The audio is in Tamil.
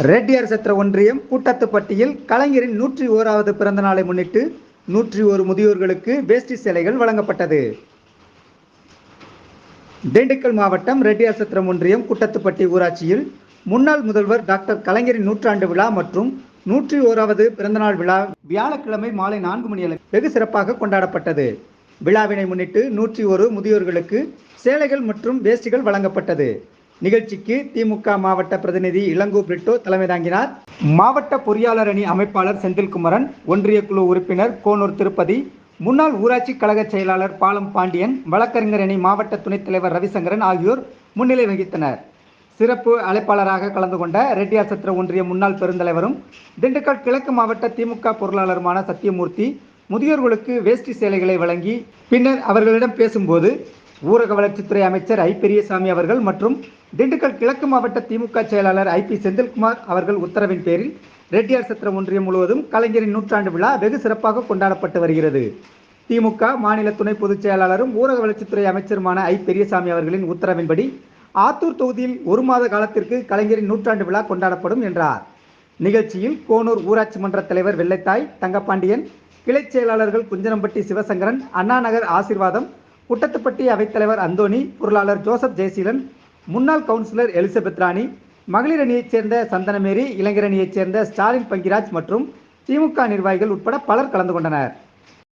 ரெட்டியார் சத்திர ஒன்றியம் கூட்டத்துப்பட்டியில் கலைஞரின் நூற்றி ஓராவது பிறந்த நாளை முன்னிட்டு நூற்றி ஒரு முதியோர்களுக்கு வேஷ்டி சேலைகள் வழங்கப்பட்டது. திண்டுக்கல் மாவட்டம் ரெட்டியார் சத்திரம் ஒன்றியம் குட்டத்துப்பட்டி ஊராட்சியில் முன்னாள் முதல்வர் டாக்டர் கலைஞரின் நூற்றாண்டு விழா மற்றும் நூற்றி ஓராவது பிறந்தநாள் விழா வியாழக்கிழமை மாலை நான்கு மணி வெகு சிறப்பாக கொண்டாடப்பட்டது. விழாவினை முன்னிட்டு நூற்றி ஒரு முதியோர்களுக்கு சேலைகள் மற்றும் வேஷ்டிகள் வழங்கப்பட்டது. நிகழ்ச்சிக்கு திமுக மாவட்ட பிரதிநிதி இளங்கோ பிரிட்டோ தலைமை தாங்கினார். மாவட்ட பொறியாளர் அணி அமைப்பாளர் செந்தில்குமரன் ஒன்றிய குழு உறுப்பினர் கோனூர் திருப்பதி முன்னாள் ஊராட்சி கழக செயலாளர் பாலம் பாண்டியன் வழக்கறிஞர் அணி மாவட்ட துணைத் தலைவர் ரவிசங்கரன் ஆகியோர் முன்னிலை வகித்தனர். சிறப்பு அழைப்பாளராக கலந்து கொண்ட ரெட்டியார் சத்திர ஒன்றிய முன்னாள் பெருந்தலைவரும் திண்டுக்கல் கிழக்கு மாவட்ட திமுக பொருளாளருமான சத்தியமூர்த்தி முதியோர்களுக்கு வேஷ்டி சேலைகளை வழங்கி பின்னர் அவர்களிடம் பேசும்போது ஊரக வளர்ச்சித்துறை அமைச்சர் ஐ. பெரியசாமி அவர்கள் மற்றும் திண்டுக்கல் கிழக்கு மாவட்ட திமுக செயலாளர் ஐ. பி. செந்தில்குமார் அவர்கள் உத்தரவின் பேரில் ரெட்டியார் சத்திரம் ஒன்றியம் முழுவதும் கலைஞரின் நூற்றாண்டு விழா வெகு சிறப்பாக கொண்டாடப்பட்டு வருகிறது. திமுக மாநில துணை பொதுச் செயலாளரும் ஊரக வளர்ச்சித்துறை அமைச்சருமான ஐ. பெரியசாமி அவர்களின் உத்தரவின்படி ஆத்தூர் தொகுதியில் ஒரு மாத காலத்திற்கு கலைஞரின் நூற்றாண்டு விழா கொண்டாடப்படும் என்றார். நிகழ்ச்சியில் கோனூர் ஊராட்சி மன்ற தலைவர் வெள்ளைத்தாய் தங்கப்பாண்டியன் கிளைச் செயலாளர்கள் குஞ்சனம்பட்டி சிவசங்கரன் அண்ணாநகர் ஆசிர்வாதம் குட்டத்துப்பட்டி அவைத்தலைவர் அந்தோணி பொருளாளர் ஜோசப் ஜெயசீலன் முன்னாள் கவுன்சிலர் எலிசபெத் ராணி மகளிர் அணியைச் சேர்ந்த சந்தனமேரி இளைஞர் அணியைச் சேர்ந்த ஸ்டாலின் பங்கிராஜ் மற்றும் திமுக நிர்வாகிகள் உட்பட பலர் கலந்து கொண்டனர்.